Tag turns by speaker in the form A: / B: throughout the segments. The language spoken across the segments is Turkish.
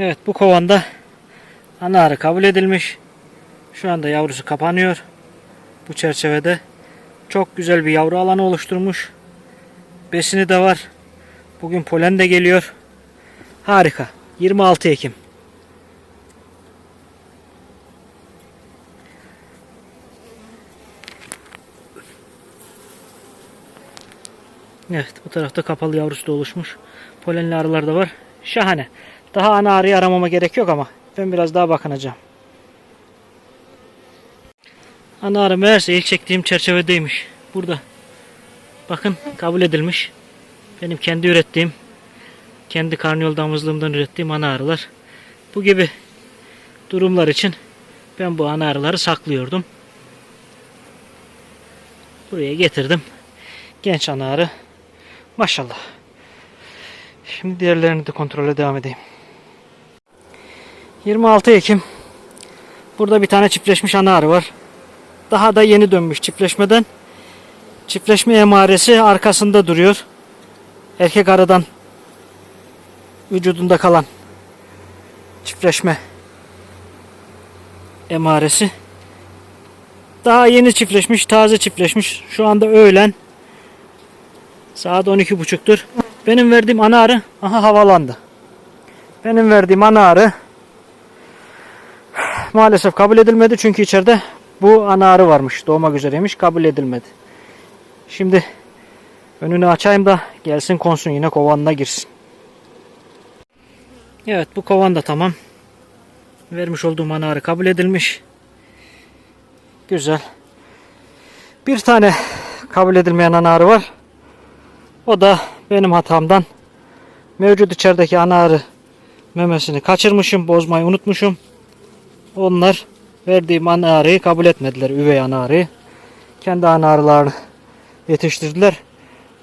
A: Evet bu kovanda ana arı kabul edilmiş. Şu anda yavrusu kapanıyor. Bu çerçevede çok güzel bir yavru alanı oluşturmuş. Besini de var. Bugün polen de geliyor. Harika. 26 Ekim. Evet bu tarafta kapalı yavrusu da oluşmuş. Polenli arılar da var. Şahane. Daha ana arıyı aramama gerek yok ama ben biraz daha bakınacağım. Ana arı meğerse ilk çektiğim çerçevedeymiş. Burada. Bakın kabul edilmiş. Benim kendi ürettiğim, kendi karnıyol damızlığımdan ürettiğim ana arılar. Bu gibi durumlar için ben bu ana arıları saklıyordum. Buraya getirdim. Genç ana arı. Maşallah. Şimdi diğerlerini de kontrole devam edeyim. 26 Ekim. Burada bir tane çiftleşmiş ana var. Daha da yeni dönmüş çiftleşmeden. Çiftleşme emaresi arkasında duruyor. Erkek arıdan vücudunda kalan çiftleşme emaresi. Daha yeni çiftleşmiş, taze çiftleşmiş. Şu anda öğlen. Saat 12.30'tur. Benim verdiğim ana arı aha havalandı. Benim verdiğim ana arı maalesef kabul edilmedi çünkü içeride bu ana arı varmış. Doğmak üzereymiş. Kabul edilmedi. Şimdi önünü açayım da gelsin konsun yine kovanına girsin. Evet bu kovan da tamam. Vermiş olduğum ana arı kabul edilmiş. Güzel. Bir tane kabul edilmeyen ana arı var. O da benim hatamdan. Mevcut içerideki ana arı memesini kaçırmışım. Bozmayı unutmuşum. Onlar verdiğim ana arıyı kabul etmediler. Üvey ana. Kendi ana yetiştirdiler.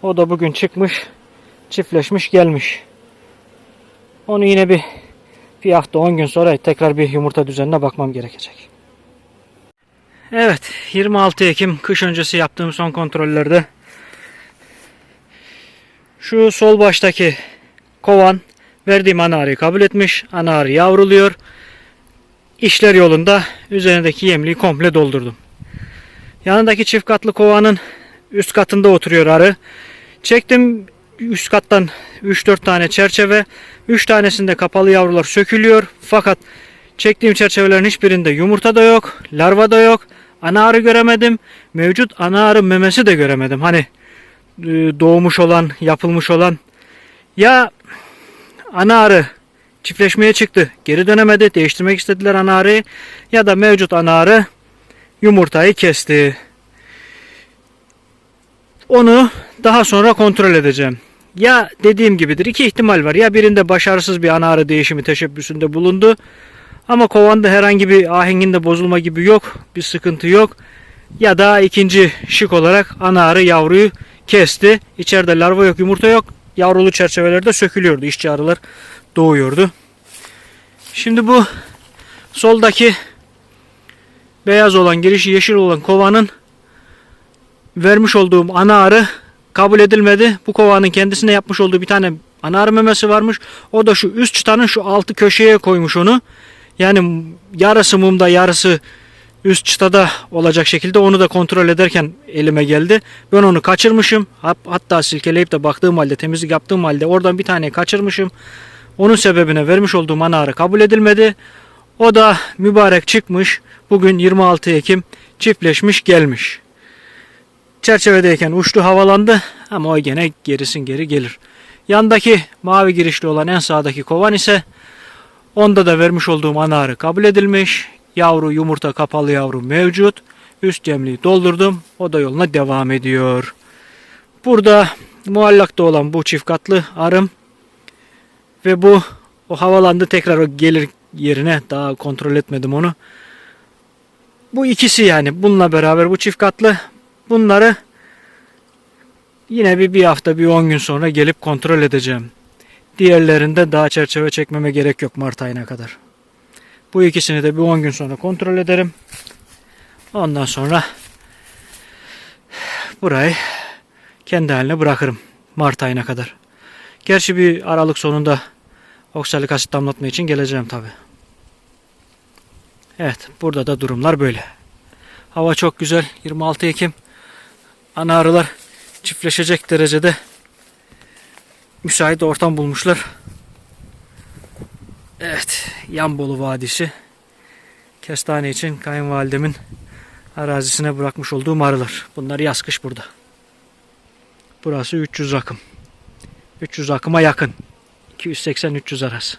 A: O da bugün çıkmış. Çiftleşmiş gelmiş. Onu yine bir bir hafta 10 gün sonra tekrar bir yumurta düzenine bakmam gerekecek. Evet 26 Ekim kış öncesi yaptığım son kontrollerde şu sol baştaki kovan verdiğim ana arıyı kabul etmiş. Ana arı yavruluyor. İşler yolunda üzerindeki yemliği komple doldurdum. Yanındaki çift katlı kovanın üst katında oturuyor arı. Çektim üst kattan 3-4 tane çerçeve. 3 tanesinde kapalı yavrular sökülüyor. Fakat çektiğim çerçevelerin hiçbirinde yumurta da yok, larva da yok. Ana arı göremedim. Mevcut ana arı memesi de göremedim. Hani e, doğmuş olan, yapılmış olan. Ya ana arı çiftleşmeye çıktı. Geri dönemedi. Değiştirmek istediler ana arıyı. Ya da mevcut ana arı yumurtayı kesti. Onu daha sonra kontrol edeceğim. Ya dediğim gibidir. iki ihtimal var. Ya birinde başarısız bir ana arı değişimi teşebbüsünde bulundu. Ama kovanda herhangi bir ahenginde bozulma gibi yok. Bir sıkıntı yok. Ya da ikinci şık olarak ana arı yavruyu kesti. İçeride larva yok, yumurta yok. Yavrulu çerçevelerde sökülüyordu. İşçi arılar doğuyordu. Şimdi bu soldaki beyaz olan, girişi yeşil olan kovanın vermiş olduğum ana arı kabul edilmedi. Bu kovanın kendisine yapmış olduğu bir tane ana arı memesi varmış. O da şu üst çıtanın şu altı köşeye koymuş onu. Yani yarısı mumda yarısı üst çıtada olacak şekilde onu da kontrol ederken elime geldi. Ben onu kaçırmışım. Hatta silkeleyip de baktığım halde temizlik yaptığım halde oradan bir tane kaçırmışım. Onun sebebine vermiş olduğum ana arı kabul edilmedi. O da mübarek çıkmış. Bugün 26 Ekim çiftleşmiş gelmiş. Çerçevedeyken uçtu havalandı ama o gene gerisin geri gelir. Yandaki mavi girişli olan en sağdaki kovan ise onda da vermiş olduğum ana arı kabul edilmiş. Yavru yumurta kapalı yavru mevcut. Üst cemliği doldurdum. O da yoluna devam ediyor. Burada muallakta olan bu çift katlı arım ve bu o havalandı tekrar o gelir yerine daha kontrol etmedim onu. Bu ikisi yani bununla beraber bu çift katlı bunları yine bir, bir hafta bir 10 gün sonra gelip kontrol edeceğim. Diğerlerinde daha çerçeve çekmeme gerek yok Mart ayına kadar. Bu ikisini de bir 10 gün sonra kontrol ederim. Ondan sonra burayı kendi haline bırakırım Mart ayına kadar. Gerçi bir Aralık sonunda Oksalik asit damlatma için geleceğim tabi. Evet burada da durumlar böyle. Hava çok güzel. 26 Ekim. Ana arılar çiftleşecek derecede müsait ortam bulmuşlar. Evet, Yanbolu Vadisi. Kestane için kayınvalidemin arazisine bırakmış olduğum arılar. Bunlar yaz kış burada. Burası 300 rakım. 300 akıma yakın. 280-300 arası.